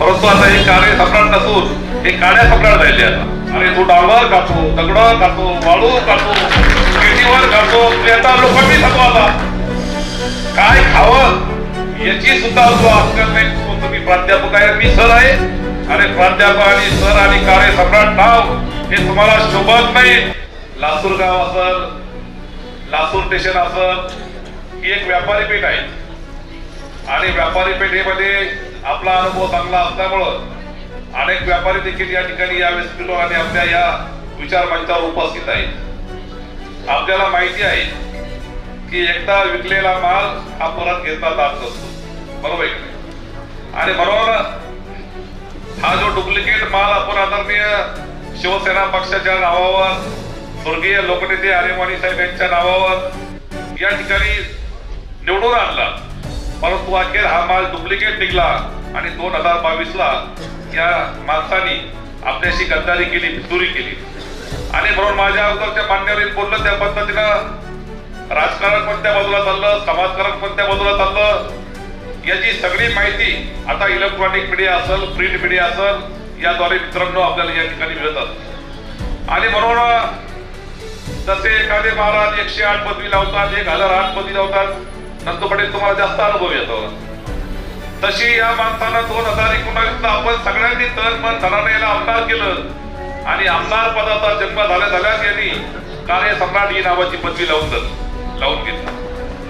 परंतु आता हे काळे सप्राट नसून हे काळ्या सप्राट राहिले आता. आणि तू डांबर खातो दगड खातो वाळू खातो केटीवर खातो म्हणजे आता लोकांनी खातो आता. काय खावं याची सुद्धा तो अक्कल नाही तुम्ही प्राध्यापक आहे मी सर आहे. आणि प्राध्यापक आणि सर आणि काळे सम्राट नाव हे तुम्हाला शोभत नाही. लासूर गाव असल लासूर स्टेशन असल ही एक व्यापारी पेठ आहे. आणि व्यापारी पेठेमध्ये आपला अनुभव चांगला असल्यामुळं अनेक व्यापारी देखील या ठिकाणी या पिलो आणि आपल्या या विचार मंचावर उपस्थित आहेत. आपल्याला माहिती आहे की एकदा विकलेला माल हा परत घेतला जात नसतो बरोबर आहे आणि बरोबर हा जो डुप्लिकेट माल आपण आदरणीय शिवसेना पक्षाच्या नावावर स्वर्गीय लोकनेते आर्यमाणी साहेब यांच्या नावावर या ठिकाणी निवडून आणला. परंतु अखेर हा माल डुप्लिकेट निघला आणि दोन हजार बावीस ला या माणसाने आपल्याशी गद्दारी केली फितुरी केली. आणि म्हणून माझ्या अगोदरच्या मान्यवरील बोललं त्या पद्धतीनं राजकारण कोणत्या बाजूला चाललं समाजकारण कोणत्या बाजूला चाललं. याची सगळी माहिती आता इलेक्ट्रॉनिक मीडिया असेल प्रिंट मीडिया असेल याद्वारे मित्रांनो आपल्याला या ठिकाणी मिळत असत आणि म्हणून जसे एखादे महाराज एकशे आठ पदवी लावतात एक हजार आठ पदवी लावतात नंतर तुम्हाला जास्त अनुभव येतो. तशी या माणसानं दोन हजार एकोणावीस आपण सगळ्यांनी तन मन धनाने याला आमदार केलं. आणि आमदार पदाचा जन्म झाल्या झाल्याच यांनी कार्य सम्राट ही नावाची पदवी लावून लावून घेतली.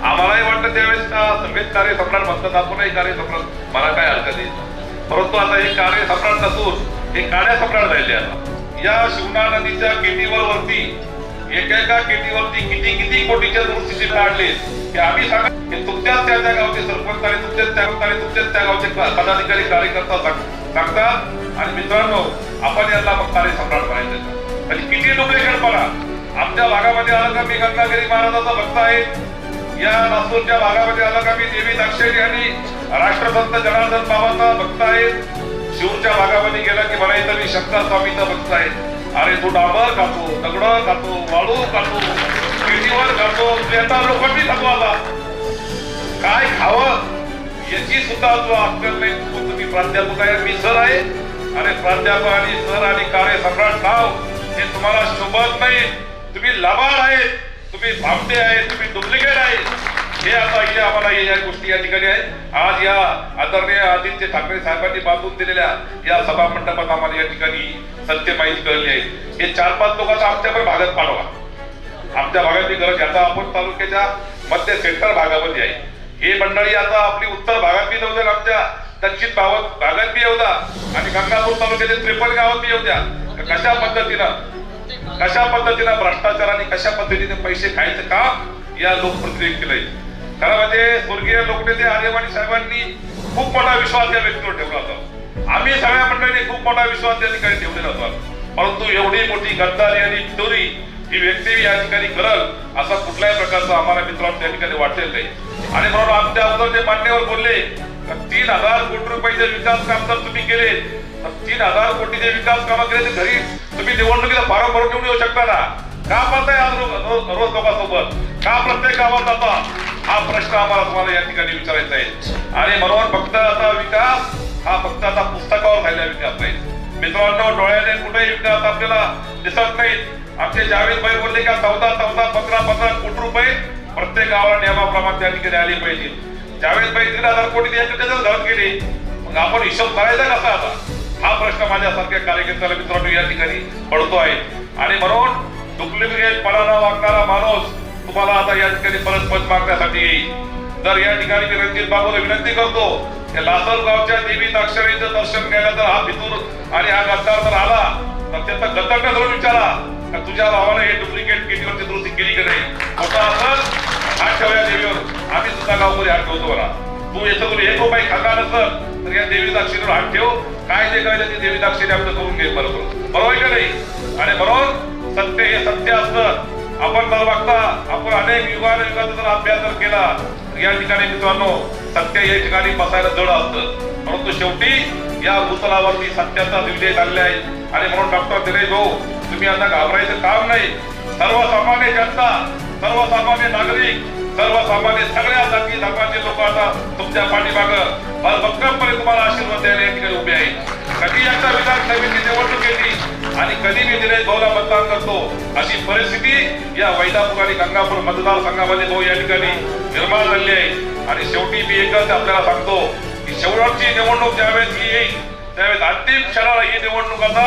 आम्हालाही वाटतं त्यावेळेस का संगीत कार्य सम्राट म्हणतात आपणही कार्य सम्राट. मला काय हरकत येईल परंतु आता हे कार्य सम्राट नसून हे काळ्या सम्राट राहिले आता या शिवना नदीच्या केटीवर वरती एका एका केटीवरती किती किती कोटीच्या दुरुस्तीचे काढले हे आम्ही सांगा की तुमच्याच त्या त्या गावचे सरपंच आणि तुमच्याच त्या आणि तुमच्याच त्या गावचे पदाधिकारी कार्यकर्ता सांगतात आणि मित्रांनो आपण यांना मग कार्य सम्राट पाहिजे. आणि किती डुप्लिकेटपणा आमच्या भागामध्ये आलं का मी गंगागिरी महाराजाचा भक्त आहे. या नागपूरच्या भागामध्ये आलं का मी देवी दाक्षायणी आणि राष्ट्रसंत जनार्दन बाबाचा भक्त आहे. शिवच्या भागामध्ये गेला की म्हणायचं मी शंकर स्वामीचा भक्त आहे. अरे तू डांबर खातो दगड खातो वाळू खातो केळीवर खातो आता लोकांनी खातो आता. काय खावं याची सुद्धा जो अक्कल नाही तू तुम्ही प्राध्यापक आहे मी सर आहे. आणि प्राध्यापक आणि सर आणि कार्य सम्राट नाव हे तुम्हाला शोभत नाही. तुम्ही लबाड आहे तुम्ही भामटे आहे तुम्ही डुप्लिकेट आहे हे आता हे आम्हाला या गोष्टी या ठिकाणी आहे आज या आदरणीय आदित्य ठाकरे साहेबांनी बांधून दिलेल्या या सभा मंडपात आम्हाला या ठिकाणी सत्य माहिती कळली आहे. हे चार पाच लोकांचा आमच्याकडे भागात पाठवा आमच्या भागाची गरज याचा आपण तालुक्याच्या मध्य सेंटर भागामध्ये आहे. हे मंडळी आता आपली उत्तर भागात बी नव्हत्या आमच्या दक्षिण भागात भागात बी होता आणि गंगापूर तालुक्याच्या त्रेपन्न गावात बी होत्या कशा पद्धतीनं कशा पद्धतीनं भ्रष्टाचार आणि कशा पद्धतीने पैसे खायचं काम या लोकप्रतिनिधी केलंय. खरं म्हणजे स्वर्गीय लोकनेते आर्यवाणी साहेबांनी खूप मोठा विश्वास या व्यक्तीवर ठेवला होता. आम्ही सगळ्या मंडळींनी खूप मोठा विश्वास त्या ठिकाणी ठेवलेला होता. परंतु एवढी मोठी गद्दारी आणि चोरी ही व्यक्ती या ठिकाणी करल असा कुठल्याही प्रकारचा आम्हाला मित्रांनो त्या ठिकाणी वाटेल नाही. आणि म्हणून आमच्या अगोदर ते मान्यवर बोलले तीन हजार कोटी रुपयाचे विकास काम जर तुम्ही केले. तर तीन हजार कोटीचे विकास कामं केले तर घरी तुम्ही निवडणुकीला फारम भरून घेऊन येऊ शकता ना. का पडताय आज रोज रोज- रोज लोकांसोबत? का प्रत्येक गावात जाता? हा प्रश्न आम्हाला तुम्हाला या ठिकाणी विचारायचा आहे. आणि म्हणून फक्त आता विकास हा फक्त आता पुस्तकावर झालेला विकास नाही. मित्रांनो डोळ्याने कुठेही विकास आपल्याला दिसत नाही आमचे जावेद भाई बोलले का चौदा चौदा पंधरा पंधरा कोटी रुपये प्रत्येक गावाला नियमाप्रमाणे त्या ठिकाणी आली पाहिजे. ज्यावेळेस बाई दीड हजार कोटी द्यायचे घरात गेले मग आपण हिशोब करायचा कसा आता? हा प्रश्न माझ्यासारख्या कार्यकर्त्याला मित्रांनो या ठिकाणी पडतो आहे. आणि म्हणून डुप्लिकेट पणाला वागणारा माणूस तुम्हाला आता या ठिकाणी परत पद मागण्यासाठी येईल. तर या ठिकाणी मी रणजित बाबूला विनंती करतो की लासलगावच्या देवी दर्शन घ्यायला जर हा भितूर आणि हा गद्दार जर आला तर त्याचा गद्दार धरून विचारा. तुझ्या भावाने हे डुप्लिकेट केटीवरची दुरुस्ती केली की नाही? मोठा असं हात ठेवूया देवीवर आम्ही सुद्धा गावमध्ये हात ठेवतो बरा तू याच्यातून एक रुपये खाल्ला नसल तर या देवी दाक्षिणीवर हात ठेव काय जे करायचं ते देवी दाक्षिणी आपलं करून घे बरोबर बरोबर का नाही आणि बरोबर सत्य हे सत्य असतं आपण जर बघता आपण अनेक युगानुयुगाचा जर अभ्यास जर केला या ठिकाणी मित्रांनो सत्य या ठिकाणी बसायला जड असतं परंतु शेवटी या भूतलावरती सत्याचा विजय झालेला आहे आणि म्हणून डॉक्टर दिनेश भाऊ तुम्ही आता घाबरायचं काम नाही सर्वसामान्य जनता सर्वसामान्य नागरिक सर्वसामान्य सगळ्या जाती धर्माचे लोक आता तुमच्या पाठीमाग. भक्कमपणे तुम्हाला आशीर्वाद द्यायला या ठिकाणी उभे आहे कधी एकदा विधान समिती निवडणूक केली आणि कधी मी दिले भाऊला मतदान करतो अशी परिस्थिती या वैदापूर आणि गंगापूर मतदारसंघामध्ये भाऊ या ठिकाणी निर्माण झाली आहे. आणि शेवटी मी एकच आपल्याला सांगतो की शेवटची निवडणूक ज्यावेळेस ही येईल त्यावेळेस अंतिम क्षणाला ही निवडणूक आता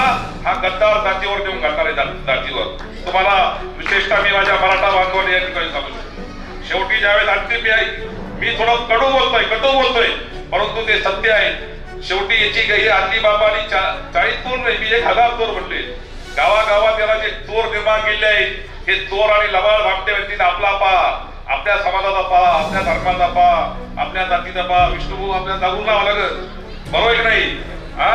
हा गद्दार जातीवर देऊन घालणार आहे जातीवर. तुम्हाला विशेषतः मी माझ्या मराठा बांधवाने या ठिकाणी सांगू शकतो. शेवटी ज्यावेळेस अंतिम मी थोडं कडू बोलतोय कटू बोलतोय परंतु ते सत्य आहे. शेवटी याची गही आदली बाबानी चाळीस चोर नाही मी एक हजार चोर म्हणले. गावागावात त्याला जे चोर निर्माण केले आहेत हे चोर आणि लबाड भागते व्यक्तीने आपला पा. आपल्या समाजाचा पा आपल्या धर्माचा पा आपल्या जातीचा पा. विष्णू आपल्या जागून लावा लागत बरोबर नाही? हा?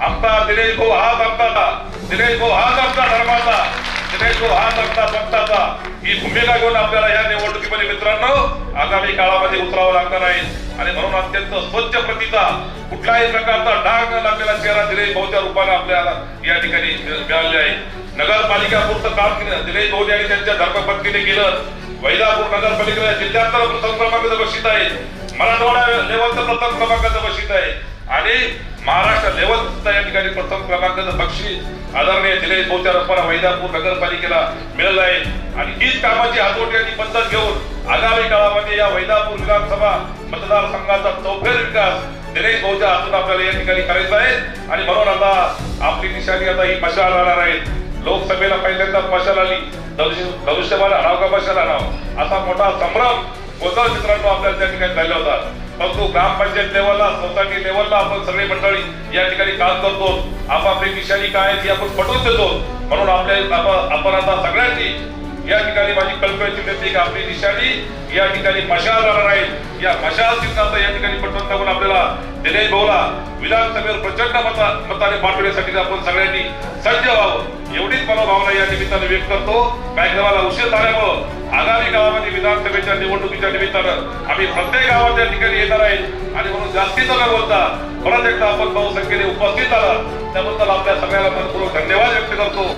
आमचा दिनेश भाऊ हाच आमचा दिनेश भाऊ हाच आमचा धर्माचा. दिनेश भाऊ हाच आमचा पंथाचा ही भूमिका घेऊन आपल्याला या निवडणुकीमध्ये मित्रांनो आगामी काळामध्ये उतरावं लागणार आहे. आणि म्हणून अत्यंत स्वच्छ प्रतीचा कुठल्याही प्रकारचा डाग न लागलेला चेहरा दिनेश भाऊच्या रूपाने आपल्याला या ठिकाणी मिळाले आहे. नगरपालिका पुरतं काम केलं. दिनेश भाऊ यांनी त्यांच्या धर्मपत्नीने केलं. वैदापूर नगरपालिकेला जिल्ह्यात प्रथम क्रमांकाचं बक्षीस आहे. मराठवाडा लेवलचं प्रथम क्रमांकाचं बक्षीस आहे. आणि महाराष्ट्र लेवलचं या ठिकाणी प्रथम क्रमांकाचं बक्षीस आदरणीय दिले भाऊच्या वैदापूर नगरपालिकेला मिळालं आहे. आणि हीच कामाची हातोटी आणि पद्धत घेऊन आगामी काळामध्ये या वैदापूर विधानसभा मतदारसंघाचा चौफेर विकास दिनेश भाऊच्या हातून आपल्याला या ठिकाणी करायचा आहे. आणि म्हणून आता आपली निशाणी आता ही मशाल राहणार आहे. लोकसभेला पहिल्यांदा मशाल आली. भविष्य- भविष्यवाला आणाव का मशाल आणाव? असा मोठा संभ्रम गोंधळ मित्रांनो आपल्याला त्या ठिकाणी झाला होता. परंतु ग्रामपंचायत लेवलला सोसायटी लेवलला आपण सगळी मंडळी या ठिकाणी काम करतो. आपापली निशाणी काय आहे ती आपण पटवून देतो. म्हणून आपल्या आपण आता सगळ्यांनी या ठिकाणी माझी कल्पनेची विनंती की आपली निशाणी या ठिकाणी मशाल राहणार आहे. या मशाल चिन्हाचा या ठिकाणी पटवून टाकून आपल्याला दिनेश भाऊला विधानसभेवर प्रचंड मता मताने पाठवण्यासाठी आपण सगळ्यांनी सज्ज व्हावं. एवढीच मनोभावना या निमित्ताने व्यक्त करतो. कार्यक्रमाला उशीर झाल्यामुळं आगामी गावामध्ये विधानसभेच्या निवडणुकीच्या निमित्तानं आम्ही प्रत्येक गावात या ठिकाणी येणार आहे. आणि म्हणून जास्तीचं न बोलता परत एकदा आपण बहुसंख्येने उपस्थित आला. त्याबद्दल आपल्या सगळ्याला मनपूर्वक धन्यवाद व्यक्त करतो.